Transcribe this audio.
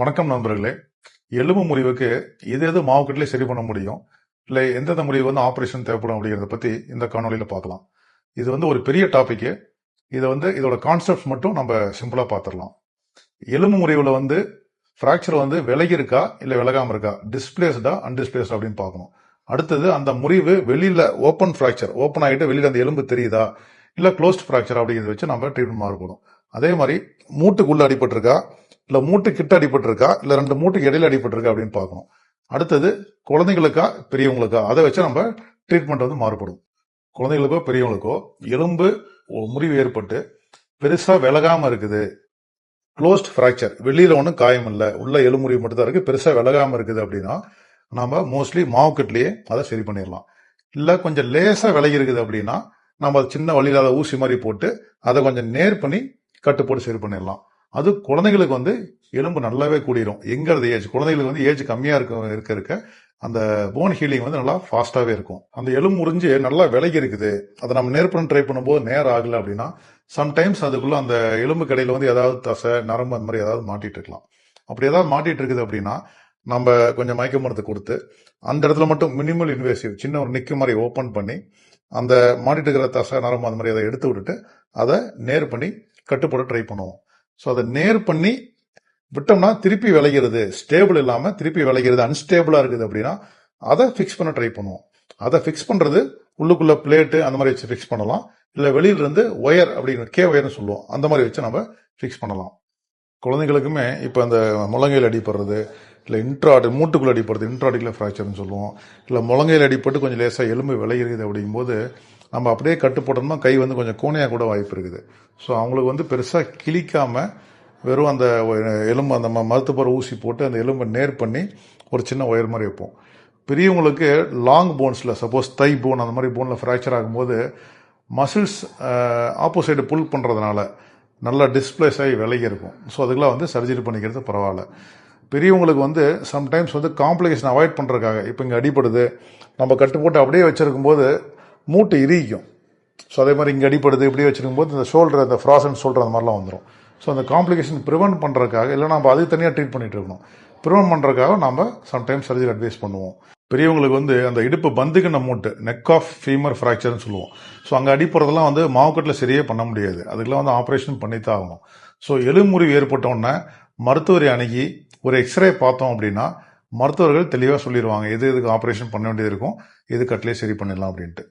வணக்கம் நண்பர்களே. எலும்பு முறிவுக்கு எது எது மாவுக்கட்டிலே சரி பண்ண முடியும்? இல்லை எந்தெந்த முறிவு வந்து ஆப்ரேஷன் தேவைப்படும் அப்படிங்கிறத பற்றி இந்த காணொலியில் பார்க்கலாம். இது வந்து ஒரு பெரிய டாப்பிக்கு இதை வந்து இதோட கான்செப்ட்ஸ் மட்டும் நம்ம சிம்பிளாக பார்த்துடலாம். எலும்பு முறிவில் வந்து ஃப்ராக்சர் வந்து விலகி இருக்கா இல்லை விலகாமல் இருக்கா? டிஸ்பிளேஸ்டா அன்டிஸ்பிளேஸ்டா அப்படின்னு பார்க்கணும். அடுத்தது அந்த முறிவு வெளியில் ஓப்பன் ஃப்ராக்சர் ஓப்பன் ஆகிட்டு வெளியில அந்த எலும்பு தெரியுதா? இல்லை க்ளோஸ்ட் ஃப்ராக்சர் அப்படிங்கிறத வச்சு நம்ம ட்ரீட்மெண்ட் மாறுபடும் அதே மாதிரி மூட்டுக்குள்ளே அடிபட்டிருக்கா? இல்லை மூட்டு கிட்ட அடிபட்டிருக்கா? இல்லை ரெண்டு மூட்டுக்கு இடையில அடிபட்டிருக்கா அப்படின்னு பார்க்கணும். அடுத்தது குழந்தைங்களுக்கா பெரியவங்களுக்கா? அதை வச்சு நம்ம ட்ரீட்மெண்ட் வந்து மாறுபடும். குழந்தைகளுக்கோ பெரியவங்களுக்கோ எலும்பு முறிவு ஏற்பட்டு பெருசா விலகாம இருக்குது. க்ளோஸ்ட் ஃப்ராக்சர் வெளியில ஒன்றும் காயம் இல்லை. உள்ள எலும்புறிவு மட்டும் தான் இருக்கு. பெருசா விலகாம இருக்குது அப்படின்னா நம்ம மோஸ்ட்லி மாவுக்கட்லயே அதை சரி பண்ணிடலாம். இல்ல கொஞ்சம் லேசா விலகி இருக்குது அப்படின்னா நம்ம அதை சின்ன வழியில அதை ஊசி மாதிரி போட்டு அதை கொஞ்சம் நேர் பண்ணி கட்டு போட்டு சரி பண்ணிடலாம். அது குழந்தைங்களுக்கு வந்து எலும்பு நல்லாவே கூடிரும். எங்கிறது ஏஜ் குழந்தைகளுக்கு வந்து ஏஜ் கம்மியா இருக்க இருக்க இருக்க அந்த போன் ஹீலிங் வந்து நல்லா ஃபாஸ்டாவே இருக்கும். அந்த எலும்பு முறிஞ்சு நல்லா விலகி இருக்குது. அதை நம்ம நேர் பண்ண ட்ரை பண்ணும்போது நேரம் ஆகல அப்படின்னா சம்டைம்ஸ் அதுக்குள்ள அந்த எலும்பு கடையில வந்து ஏதாவது தசை நரம்பு அந்த மாதிரி ஏதாவது மாட்டிட்டு இருக்கலாம். அப்படி ஏதாவது மாட்டிட்டு இருக்குது அப்படின்னா நம்ம கொஞ்சம் மயக்க மருந்து கொடுத்து அந்த இடத்துல மட்டும் மினிமல் இன்வேசிவ் சின்ன ஒரு நிக்கு மாதிரி ஓப்பன் பண்ணி அந்த மாட்டிட்டு இருக்கிற தசை நரம்பு அந்த மாதிரி அதை எடுத்து விட்டுட்டு அதை நேர் பண்ணி கட்டுப்பட ட்ரை பண்ணுவோம். ஸோ அதை நேர் பண்ணி விட்டோம்னா திருப்பி விளைகிறது. ஸ்டேபிள் இல்லாமல் திருப்பி விளைகிறது. அன்ஸ்டேபிளாக இருக்குது அப்படின்னா அதை ஃபிக்ஸ் பண்ண ட்ரை பண்ணுவோம். அதை ஃபிக்ஸ் பண்ணுறது உள்ளுக்குள்ள பிளேட்டு அந்த மாதிரி வச்சு ஃபிக்ஸ் பண்ணலாம். இல்லை வெளியிலிருந்து ஒயர் அப்படின்னு கே ஒயர்னு சொல்லுவோம். அந்த மாதிரி வச்சு நம்ம ஃபிக்ஸ் பண்ணலாம். குழந்தைகளுக்குமே இப்போ அந்த முழங்கையில் அடிப்படுறது இல்லை இன்ட்ராடு மூட்டுக்குள்ள அடிப்படுறது இன்ட்ராடிக்கில் ஃப்ராக்சர்னு சொல்லுவோம். இல்லை முழங்கையில் அடிப்பட்டு கொஞ்சம் லேசாக எலும்பு விளையிறது அப்படிங்கும்போது நம்ம அப்படியே கட்டு போட்டோம்னா கை வந்து கொஞ்சம் கோணையாக கூட வாய்ப்பு இருக்குது. ஸோ அவங்களுக்கு வந்து பெருசாக கிழிக்காமல் வெறும் அந்த எலும்பு அந்த ம- ஊசி போட்டு அந்த எலும்பை நேர் பண்ணி ஒரு சின்ன ஒயர் மாதிரி வைப்போம். பெரியவங்களுக்கு லாங் போன்ஸில் சப்போஸ் தை போன் அந்த மாதிரி போனில் ஃப்ராக்சர் ஆகும்போது மசில்ஸ் ஆப்போசைடு புல் பண்ணுறதுனால நல்லா டிஸ்பிளேஸ் ஆகி விலகி இருக்கும். ஸோ அதுக்கெலாம் வந்து சர்ஜரி பண்ணிக்கிறது பரவாயில்ல. பெரியவங்களுக்கு வந்து சம்டைம்ஸ் வந்து காம்ப்ளிகேஷன் அவாய்ட் பண்ணுறதுக்காக இப்போ இங்கே அடிப்படுது நம்ம கட்டு போட்டு அப்படியே வச்சுருக்கும்போது மூட்டு இறுகிக்கும். ஸோ அதே மாதிரி இங்கே அடிப்படுது இப்படியே வச்சிருக்கும் போது இந்த ஷோல்டர் அந்த ஃப்ராசன் ஷோல்டர் அந்த மாதிரிலாம் வந்துடும் ஸோ அந்த காம்ப்ளிகேஷன் ப்ரிவென்ட் பண்ணுறதுக்காக இல்லை நம்ம அது தனியாக ட்ரீட் பண்ணிகிட்டு இருக்கணும். ப்ரிவென்ட் பண்ணுறதுக்காக நம்ம சம்டைம்ஸ் சர்ஜரி அட்வைஸ் பண்ணுவோம். பெரியவங்களுக்கு வந்து அந்த இடுப்பு பந்துக்கின மூட்டு நெக் ஆஃப் ஃபீமர் ஃப்ராக்சர்னு சொல்லுவோம். ஸோ அங்கே அடிப்படுறதெல்லாம் வந்து மாவுக்கட்டில் சரியே பண்ண முடியாது. அதுக்கெல்லாம் வந்து ஆப்ரேஷன் பண்ணித்தான் ஆகணும். ஸோ எலும்புறிவு ஏற்பட்டோன்னே மருத்துவரை அணுகி ஒரு எக்ஸ்ரே பார்த்தோம் அப்படின்னா மருத்துவர்கள் தெளிவாக சொல்லிடுவாங்க எது எதுக்கு ஆப்ரேஷன் பண்ண வேண்டியது இருக்கும்? எது கட்டிலே சரி பண்ணிடலாம் அப்படின்ட்டு.